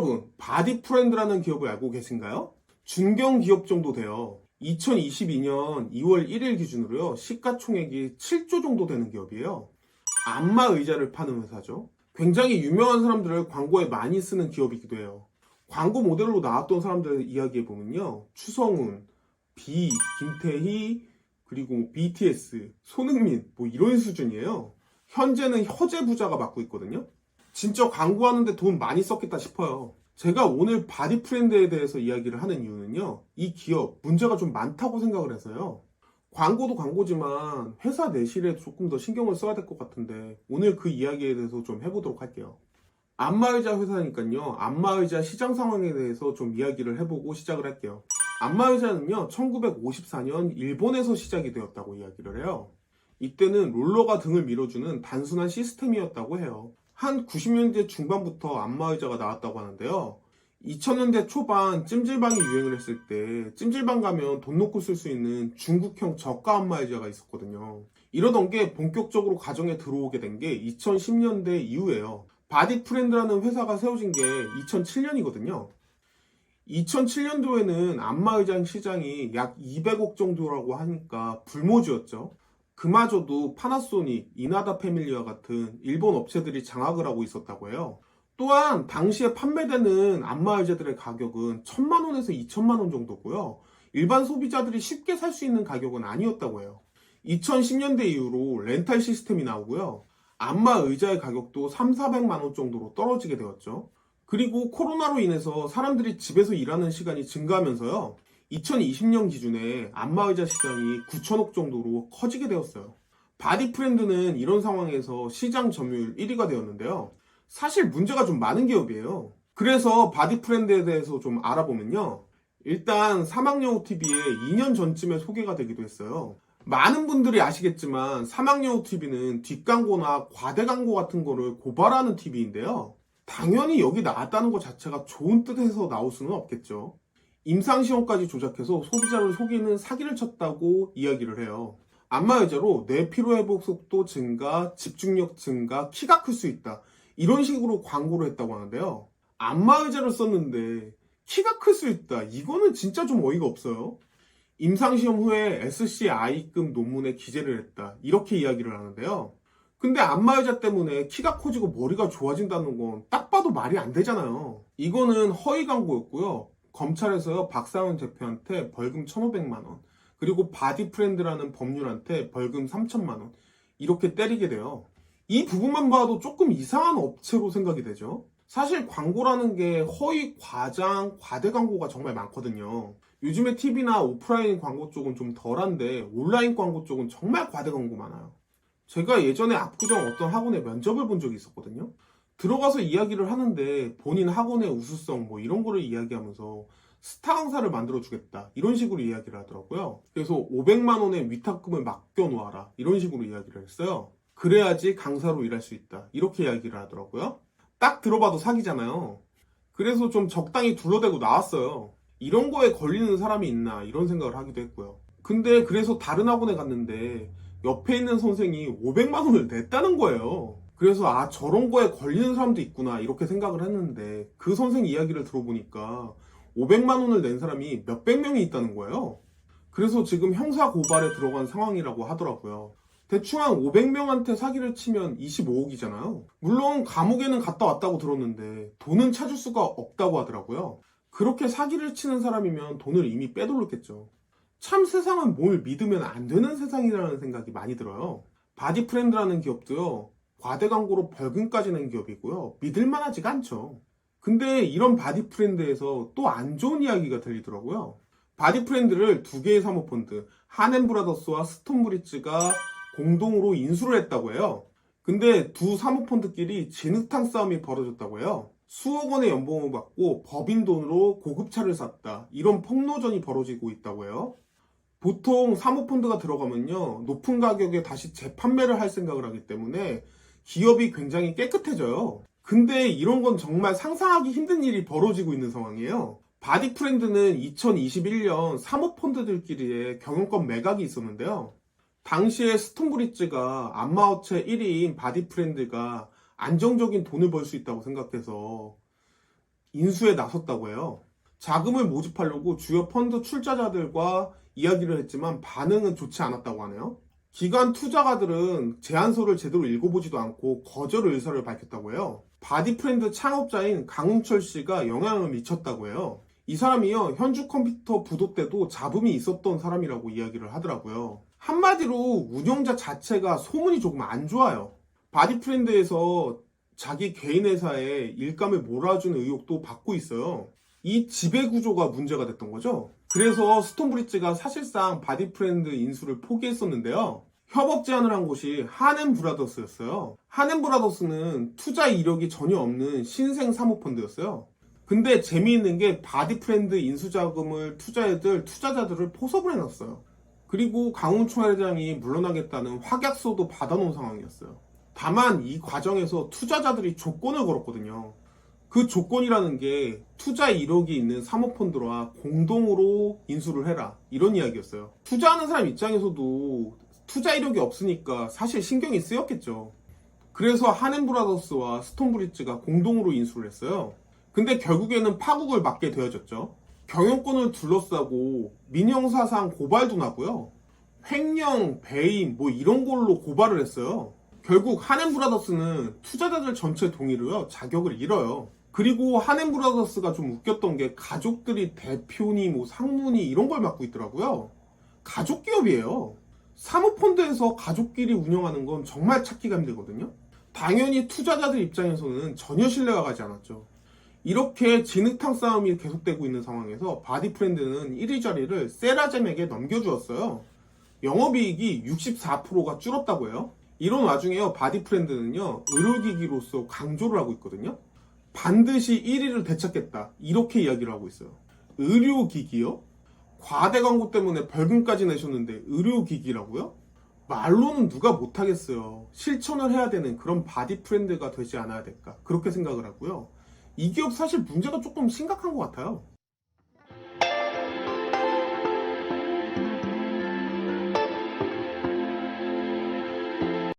여러분, 바디프렌드라는 기업을 알고 계신가요? 중견 기업 정도 돼요. 2022년 2월 1일 기준으로요, 시가총액이 7조 정도 되는 기업이에요. 안마 의자를 파는 회사죠. 굉장히 유명한 사람들을 광고에 많이 쓰는 기업이기도 해요. 광고 모델로 나왔던 사람들 이야기해 보면요, 추성훈, 비, 김태희, 그리고 뭐 BTS, 손흥민, 뭐 이런 수준이에요. 현재는 허재 부자가 맡고 있거든요. 진짜 광고하는데 돈 많이 썼겠다 싶어요. 제가 오늘 바디프렌드에 대해서 이야기를 하는 이유는요. 이 기업 문제가 좀 많다고 생각을 해서요. 광고도 광고지만 회사 내실에 조금 더 신경을 써야 될 것 같은데 오늘 그 이야기에 대해서 좀 해보도록 할게요. 안마의자 회사니까요. 안마의자 시장 상황에 대해서 좀 이야기를 해보고 시작을 할게요. 안마의자는요. 1954년 일본에서 시작이 되었다고 이야기를 해요. 이때는 롤러가 등을 밀어주는 단순한 시스템이었다고 해요. 한 90년대 중반부터 안마의자가 나왔다고 하는데요. 2000년대 초반 찜질방이 유행을 했을 때 찜질방 가면 돈 놓고 쓸 수 있는 중국형 저가 안마의자가 있었거든요. 이러던 게 본격적으로 가정에 들어오게 된 게 2010년대 이후에요. 바디프렌드라는 회사가 세워진 게 2007년이거든요. 2007년도에는 안마의자 시장이 약 200억 정도라고 하니까 불모지였죠. 그마저도 파나소닉, 이나다 패밀리와 같은 일본 업체들이 장악을 하고 있었다고 해요. 또한 당시에 판매되는 안마의자들의 가격은 1000만 원에서 2천만 원 정도고요. 일반 소비자들이 쉽게 살 수 있는 가격은 아니었다고 해요. 2010년대 이후로 렌탈 시스템이 나오고요. 안마 의자의 가격도 3, 400만 원 정도로 떨어지게 되었죠. 그리고 코로나로 인해서 사람들이 집에서 일하는 시간이 증가하면서요. 2020년 기준에 안마의자 시장이 9천억 정도로 커지게 되었어요. 바디프렌드는 이런 상황에서 시장 점유율 1위가 되었는데요. 사실 문제가 좀 많은 기업이에요. 그래서 바디프렌드에 대해서 좀 알아보면요. 일단 사막여우 TV에 2년 전쯤에 소개가 되기도 했어요. 많은 분들이 아시겠지만 사막여우 TV는 뒷광고나 과대 광고 같은 거를 고발하는 TV인데요. 당연히 여기 나왔다는 것 자체가 좋은 뜻에서 나올 수는 없겠죠. 임상시험까지 조작해서 소비자를 속이는 사기를 쳤다고 이야기를 해요. 안마의자로 뇌 피로회복 속도 증가, 집중력 증가, 키가 클 수 있다. 이런 식으로 광고를 했다고 하는데요. 안마의자를 썼는데 키가 클 수 있다. 이거는 진짜 좀 어이가 없어요. 임상시험 후에 SCI급 논문에 기재를 했다. 이렇게 이야기를 하는데요. 근데 안마의자 때문에 키가 커지고 머리가 좋아진다는 건 딱 봐도 말이 안 되잖아요. 이거는 허위 광고였고요. 검찰에서요 박상현 대표한테 벌금 1,500만 원 그리고 바디프렌드라는 법률한테 벌금 3천만 원 이렇게 때리게 돼요. 이 부분만 봐도 조금 이상한 업체로 생각이 되죠. 사실 광고라는 게 허위, 과장, 과대 광고가 정말 많거든요. 요즘에 TV나 오프라인 광고 쪽은 좀 덜한데 온라인 광고 쪽은 정말 과대 광고 많아요. 제가 예전에 압구정 어떤 학원에 면접을 본 적이 있었거든요. 들어가서 이야기를 하는데 본인 학원의 우수성 뭐 이런 거를 이야기하면서 스타 강사를 만들어 주겠다 이런 식으로 이야기를 하더라고요. 그래서 500만 원의 위탁금을 맡겨 놓아라 이런 식으로 이야기를 했어요. 그래야지 강사로 일할 수 있다 이렇게 이야기를 하더라고요. 딱 들어봐도 사기잖아요. 그래서 좀 적당히 둘러대고 나왔어요. 이런 거에 걸리는 사람이 있나 이런 생각을 하기도 했고요. 근데 그래서 다른 학원에 갔는데 옆에 있는 선생이 500만 원을 냈다는 거예요. 그래서 아 저런 거에 걸리는 사람도 있구나 이렇게 생각을 했는데 그 선생 이야기를 들어보니까 500만 원을 낸 사람이 몇백 명이 있다는 거예요. 그래서 지금 형사 고발에 들어간 상황이라고 하더라고요. 대충 한 500명한테 사기를 치면 25억이잖아요. 물론 감옥에는 갔다 왔다고 들었는데 돈은 찾을 수가 없다고 하더라고요. 그렇게 사기를 치는 사람이면 돈을 이미 빼돌렸겠죠. 참 세상은 뭘 믿으면 안 되는 세상이라는 생각이 많이 들어요. 바디프렌드라는 기업도요. 과대 광고로 벌금까지 낸 기업이고요. 믿을 만하지가 않죠. 근데 이런 바디 프렌드에서 또 안 좋은 이야기가 들리더라고요. 바디 프렌드를 두 개의 사모펀드, 한앤브라더스와 스톤브리츠가 공동으로 인수를 했다고 해요. 근데 두 사모펀드끼리 진흙탕 싸움이 벌어졌다고 해요. 수억 원의 연봉을 받고 법인 돈으로 고급차를 샀다. 이런 폭로전이 벌어지고 있다고 해요. 보통 사모펀드가 들어가면요. 높은 가격에 다시 재판매를 할 생각을 하기 때문에 기업이 굉장히 깨끗해져요. 근데 이런 건 정말 상상하기 힘든 일이 벌어지고 있는 상황이에요. 바디프렌드는 2021년 사모펀드들끼리의 경영권 매각이 있었는데요. 당시에 스톤브리츠가 안마업체 1위인 바디프렌드가 안정적인 돈을 벌 수 있다고 생각해서 인수에 나섰다고 해요. 자금을 모집하려고 주요 펀드 출자자들과 이야기를 했지만 반응은 좋지 않았다고 하네요. 기관 투자가들은 제안서를 제대로 읽어보지도 않고 거절 의사를 밝혔다고 해요. 바디프렌드 창업자인 강웅철 씨가 영향을 미쳤다고 해요. 이 사람이요, 현주 컴퓨터 부도 때도 잡음이 있었던 사람이라고 이야기를 하더라고요. 한마디로 운영자 자체가 소문이 조금 안 좋아요. 바디프렌드에서 자기 개인 회사에 일감을 몰아주는 의혹도 받고 있어요. 이 지배 구조가 문제가 됐던 거죠. 그래서 스톤브리지가 사실상 바디프렌드 인수를 포기했었는데요. 협업 제안을 한 곳이 하넨 브라더스였어요. 하넨 브라더스는 투자 이력이 전혀 없는 신생 사모펀드였어요. 근데 재미있는 게 바디프렌드 인수 자금을 투자해들 투자자들을 포섭을 해놨어요. 그리고 강훈총 회장이 물러나겠다는 확약서도 받아놓은 상황이었어요. 다만 이 과정에서 투자자들이 조건을 걸었거든요. 그 조건이라는 게 투자 이력이 있는 사모펀드와 공동으로 인수를 해라 이런 이야기였어요. 투자하는 사람 입장에서도 투자 이력이 없으니까 사실 신경이 쓰였겠죠. 그래서 하넨브라더스와 스톤브리지가 공동으로 인수를 했어요. 근데 결국에는 파국을 맞게 되어졌죠. 경영권을 둘러싸고 민형사상 고발도 나고요. 횡령, 배임 뭐 이런 걸로 고발을 했어요. 결국 하넨브라더스는 투자자들 전체 동의로요 자격을 잃어요. 그리고 하넨브라더스가 좀 웃겼던 게 가족들이 대표니 뭐 상무니 이런 걸 맡고 있더라고요. 가족 기업이에요. 사모펀드에서 가족끼리 운영하는 건 정말 찾기가 힘들거든요. 당연히 투자자들 입장에서는 전혀 신뢰가 가지 않았죠. 이렇게 진흙탕 싸움이 계속되고 있는 상황에서 바디프렌드는 1위 자리를 세라젬에게 넘겨주었어요. 영업이익이 64%가 줄었다고 해요. 이런 와중에요, 바디프렌드는요, 의료기기로서 강조를 하고 있거든요. 반드시 1위를 되찾겠다. 이렇게 이야기를 하고 있어요. 의료기기요? 과대 광고 때문에 벌금까지 내셨는데 의료기기라고요? 말로는 누가 못하겠어요. 실천을 해야 되는 그런 바디 프렌드가 되지 않아야 될까. 그렇게 생각을 하고요. 이 기업 사실 문제가 조금 심각한 것 같아요.